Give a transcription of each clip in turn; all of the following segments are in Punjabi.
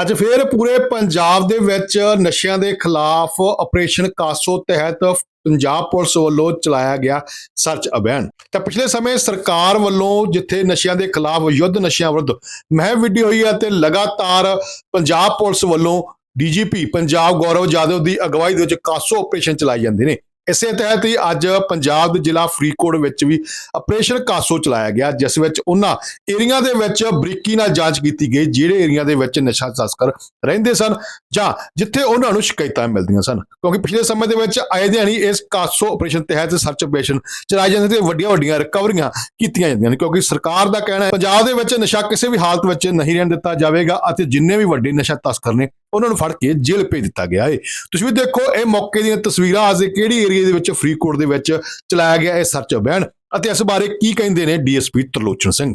ਅੱਜ ਫੇਰ ਪੂਰੇ ਪੰਜਾਬ ਦੇ ਵਿੱਚ ਨਸ਼ਿਆਂ ਦੇ ਖਿਲਾਫ ਆਪਰੇਸ਼ਨ ਕਾਸੋ ਤਹਿਤ ਪੰਜਾਬ ਪੁਲਿਸ ਵੱਲੋਂ ਚਲਾਇਆ ਗਿਆ ਸਰਚ ਅਭਿਆਨ। ਤਾਂ ਪਿਛਲੇ ਸਮੇਂ ਸਰਕਾਰ ਵੱਲੋਂ ਜਿੱਥੇ ਨਸ਼ਿਆਂ ਦੇ ਖਿਲਾਫ ਯੁੱਧ ਨਸ਼ਿਆਂ ਵਿਰੁੱਧ ਮਹਿਮ ਵਿੱਢੀ ਹੋਈ ਹੈ ਤੇ ਲਗਾਤਾਰ ਪੰਜਾਬ ਪੁਲਿਸ ਵੱਲੋਂ ਡੀਜੀਪੀ ਪੰਜਾਬ ਗੌਰਵ ਜਾਦਵ ਦੀ ਅਗਵਾਈ ਦੇ ਵਿੱਚ ਕਾਸੋ ਆਪਰੇਸ਼ਨ ਚਲਾਏ ਜਾਂਦੇ ਨੇ। ਇਸੇ ਤਹਿਤ ਹੀ ਅੱਜ ਪੰਜਾਬ ਦੇ ਜ਼ਿਲ੍ਹਾ ਫਰੀਦਕੋਟ ਵਿੱਚ ਵੀ ਆਪਰੇਸ਼ਨ ਕਾਸੋ ਚਲਾਇਆ ਗਿਆ, ਜਿਸ ਵਿੱਚ ਉਹਨਾਂ ਏਰੀਆ ਦੇ ਵਿੱਚ ਬਰੀਕੀ ਨਾਲ ਜਾਂਚ ਕੀਤੀ ਗਈ, ਜਿਹੜੇ ਏਰੀਆ ਦੇ ਵਿੱਚ ਨਸ਼ਾ ਤਸਕਰ ਰਹਿੰਦੇ ਸਨ ਜਾਂ ਜਿੱਥੇ ਉਹਨਾਂ ਨੂੰ ਸ਼ਿਕਾਇਤਾਂ ਮਿਲਦੀਆਂ ਸਨ। ਕਿਉਂਕਿ ਪਿਛਲੇ ਸਮੇਂ ਦੇ ਵਿੱਚ ਆਏ ਦਿਨ ਹੀ ਇਸ ਕਾਸੋ ਆਪਰੇਸ਼ਨ ਤਹਿਤ ਸਰਚ ਆਪਰੇਸ਼ਨ ਚਲਾਏ ਜਾਂਦੇ ਤੇ ਵੱਡੀਆਂ ਵੱਡੀਆਂ ਰਿਕਵਰੀਆਂ ਕੀਤੀਆਂ ਜਾਂਦੀਆਂ ਨੇ, ਕਿਉਂਕਿ ਸਰਕਾਰ ਦਾ ਕਹਿਣਾ ਹੈ, ਪੰਜਾਬ ਦੇ ਵਿੱਚ ਨਸ਼ਾ ਕਿਸੇ ਵੀ ਹਾਲਤ ਵਿੱਚ ਨਹੀਂ ਰਹਿਣ ਦਿੱਤਾ ਜਾਵੇਗਾ ਅਤੇ ਜਿੰਨੇ ਵੀ ਵੱਡੇ ਨਸ਼ਾ ਤਸਕਰ ਨੇ ਉਹਨਾਂ ਨੂੰ ਫੜ ਕੇ ਜੇਲ੍ਹ ਭੇਜ ਦਿੱਤਾ ਗਿਆ ਹੈ ਤੁਸੀਂ ਵੀ ਦੇਖੋ, ਇਹ ਮੌਕੇ ਦੀਆਂ ਤਸਵੀਰਾਂ ਅੱਜ ਕਿਹੜੀ ਏਰੀਆ ਦੇ ਵਿੱਚ ਫਰੀਦਕੋਟ ਦੇ ਵਿੱਚ ਚਲਾਇਆ ਗਿਆ ਇਹ ਸਰਚ ਅਭਿਆਨ ਅਤੇ ਇਸ ਬਾਰੇ ਕੀ ਕਹਿੰਦੇ ਨੇ ਡੀਐਸਪੀ ਤਰਲੋਚਨ ਸਿੰਘ?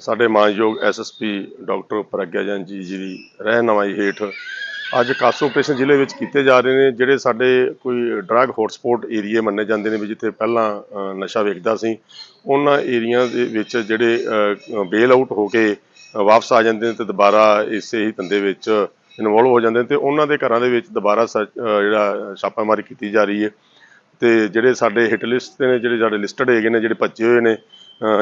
ਸਾਡੇ ਮਾਨਯੋਗ ਐਸਐਸਪੀ ਡਾਕਟਰ ਪ੍ਰਗਿਆ ਜੈਨ ਜੀ ਜੀ ਦੀ ਰਹਿਨਮਾਈ ਹੇਠ ਅੱਜ ਕਾਸੋ ਆਪਰੇਸ਼ਨ ਜ਼ਿਲ੍ਹੇ ਵਿੱਚ ਕੀਤੇ ਜਾ ਰਹੇ ਨੇ, ਜਿਹੜੇ ਸਾਡੇ ਕੋਈ ਡਰੱਗ ਹੌਟਸਪੌਟ ਏਰੀਏ ਮੰਨੇ ਜਾਂਦੇ ਨੇ ਵੀ ਜਿੱਥੇ ਪਹਿਲਾਂ ਨਸ਼ਾ ਵੇਚਦਾ ਸੀ। ਉਹਨਾਂ ਏਰੀਆ ਦੇ ਵਿੱਚ ਜਿਹੜੇ ਬੇਲ ਆਊਟ ਹੋ ਕੇ ਵਾਪਸ ਆ ਜਾਂਦੇ ਨੇ ਤੇ ਦੁਬਾਰਾ ਇਸੇ ਹੀ ਧੰਦੇ ਵਿੱਚ ਇਨਵੋਲਵ ਹੋ ਜਾਂਦੇ ਨੇ ਤੇ ਉਹਨਾਂ ਦੇ ਘਰਾਂ ਦੇ ਵਿੱਚ ਦੁਬਾਰਾ ਸਰਚ- ਜਿਹੜਾ ਛਾਪਾਮਾਰੀ ਕੀਤੀ ਜਾ ਰਹੀ ਹੈ। ਤੇ ਜਿਹੜੇ ਸਾਡੇ ਹਿੱਟ ਲਿਸਟ ਤੇ ਨੇ ਜਿਹੜੇ ਸਾਡੇ ਲਿਸਟਡ ਹੈਗੇ ਨੇ ਜਿਹੜੇ ਭੱਜੇ ਹੋਏ ਨੇ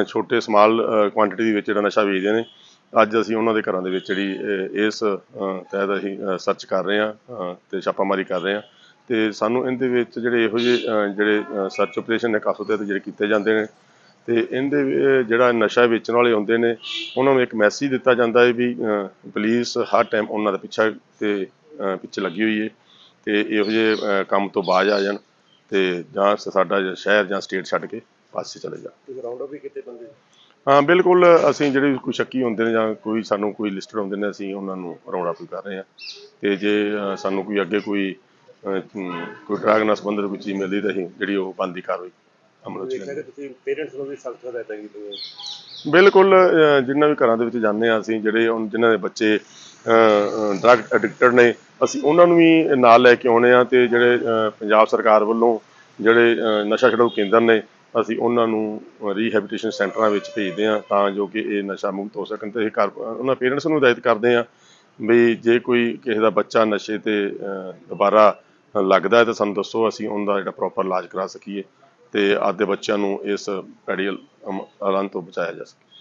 ਛੋਟੇ ਸਮਾਲ ਕੁਆਂਟੀਟੀ ਦੇ ਵਿੱਚ ਜਿਹੜਾ ਨਸ਼ਾ ਵੇਚਦੇ ਨੇ ਅੱਜ ਅਸੀਂ ਉਹਨਾਂ ਦੇ ਘਰਾਂ ਦੇ ਵਿੱਚ ਜਿਹੜੀ ਇਸ ਤਹਿਤ ਅਸੀਂ ਸਰਚ ਕਰ ਰਹੇ ਹਾਂ ਅ, ਤੇ ਛਾਪਾਮਾਰੀ ਕਰ ਰਹੇ ਹਾਂ। ਤੇ ਸਾਨੂੰ ਇਹਦੇ ਵਿੱਚ ਜਿਹੜੇ ਇਹੋ ਜਿਹੇ ਜਿਹੜੇ ਸਰਚ ਆਪਰੇਸ਼ਨ ਨੇ ਕਾਫੀ ਤਹਿਤ ਜਿਹੜੇ ਕੀਤੇ ਜਾਂਦੇ ਨੇ ਤੇ ਇਹਦੇ ਜਿਹੜਾ ਨਸ਼ਾ ਵੇਚਣ ਵਾਲੇ ਹੁੰਦੇ ਨੇ ਉਹਨਾਂ ਨੂੰ ਇੱਕ ਮੈਸੇਜ ਦਿੱਤਾ ਜਾਂਦਾ ਹੈ ਵੀ ਪੁਲਿਸ ਹਰ ਟਾਈਮ ਉਹਨਾਂ ਦਾ ਪਿੱਛਾ ਤੇ ਪਿੱਛੇ ਲੱਗੀ ਹੋਈ ਹੈ ਤੇ ਇਹੋ ਜਿਹੇ ਕੰਮ ਤੋਂ ਬਾਜ਼ ਆ ਜਾਣ ਤੇ ਜਾਂ ਸਾਡਾ ਸ਼ਹਿਰ ਜਾਂ ਸਟੇਟ ਛੱਡ ਕੇ ਪਾਸੇ ਚਲੇ ਜਾਣ। ਰਾਉਂਡ ਅਪ ਵੀ ਕੀਤੇ ਬੰਦੇ? ਹਾਂ ਬਿਲਕੁਲ ਅਸੀਂ ਜਿਹੜੇ ਕੋਈ ਸ਼ੱਕੀ ਹੁੰਦੇ ਨੇ ਜਾਂ ਕੋਈ ਸਾਨੂੰ ਕੋਈ ਲਿਸਟਡ ਹੁੰਦੇ ਨੇ ਅਸੀਂ ਉਹਨਾਂ ਨੂੰ ਰਾਉਂਡ ਅਪ ਕਰ ਰਹੇ ਹਾਂ। ਤੇ ਜੇ ਸਾਨੂੰ ਕੋਈ ਅੱਗੇ ਕੋਈ ਕੋਈ ਡਰਗ ਨਾਲ ਸੰਬੰਧਿਤ ਕੋਈ ਚੀਜ਼ ਮਿਲਦੀ ਤਾਂ ਅਸੀਂ ਜਿਹੜੀ ਉਹ ਬੰਦੀ ਕਾਰਵਾਈ ਅਮਲ ਵਿੱਚ ਦੇਖਿਆ ਲਿਆਂਦੀ। ਕਿ ਤੁਸੀਂ ਪੇਰੈਂਟਸ ਨੂੰ ਵੀ ਸਖਤ ਹਦਾਇਤਾਂ ਕੀਤੀਆਂ ਬਿਲਕੁਲ ਅ, ਜਿਨ੍ਹਾਂ ਵੀ ਘਰਾਂ ਦੇ ਵਿੱਚ ਜਾਂਦੇ ਹਾਂ ਅਸੀਂ ਜਿਹੜੇ ਹੁਣ ਜਿਨ੍ਹਾਂ ਦੇ ਬੱਚੇ ਡਰਗ ਐਡਿਕਟਡ ਨੇ ਅਸੀਂ ਉਹਨਾਂ ਨੂੰ ਵੀ ਨਾਲ ਲੈ ਕੇ ਆਉਣੇ ਆ ਤੇ ਜਿਹੜੇ ਪੰਜਾਬ ਸਰਕਾਰ ਵੱਲੋਂ ਜਿਹੜੇ ਨਸ਼ਾ ਛਡਾਊ ਕੇਂਦਰ ਨੇ ਅਸੀਂ ਉਹਨਾਂ ਨੂੰ ਰੀਹੈਬਿਲਿਟੇਸ਼ਨ ਸੈਂਟਰਾਂ ਵਿੱਚ ਭੇਜਦੇ ਆ ਤਾਂ ਜੋ ਕਿ ਇਹ ਨਸ਼ਾ ਮੁਕਤ ਹੋ ਸਕਣ ਤੇ ਇਹ ਘਰ ਉਹਨਾਂ ਪੇਰੈਂਟਸ ਨੂੰ ਹਦਾਇਤ ਕਰਦੇ ਆ ਵੀ ਜੇ ਕੋਈ ਕਿਸੇ ਦਾ ਬੱਚਾ ਨਸ਼ੇ ਤੇ ਦੁਬਾਰਾ ਲੱਗਦਾ ਹੈ ਤਾਂ ਸਾਨੂੰ ਦੱਸੋ ਅਸੀਂ ਉਹਦਾ ਜਿਹੜਾ ਪ੍ਰੋਪਰ ਇਲਾਜ ਕਰਾ ਸਕੀਏ ਤੇ ਆਪਦੇ ਬੱਚਿਆਂ ਨੂੰ ਇਸ ਪੈੜੀ ਹਾਲਾਂ ਤੋਂ ਬਚਾਇਆ ਜਾ ਸਕੇ।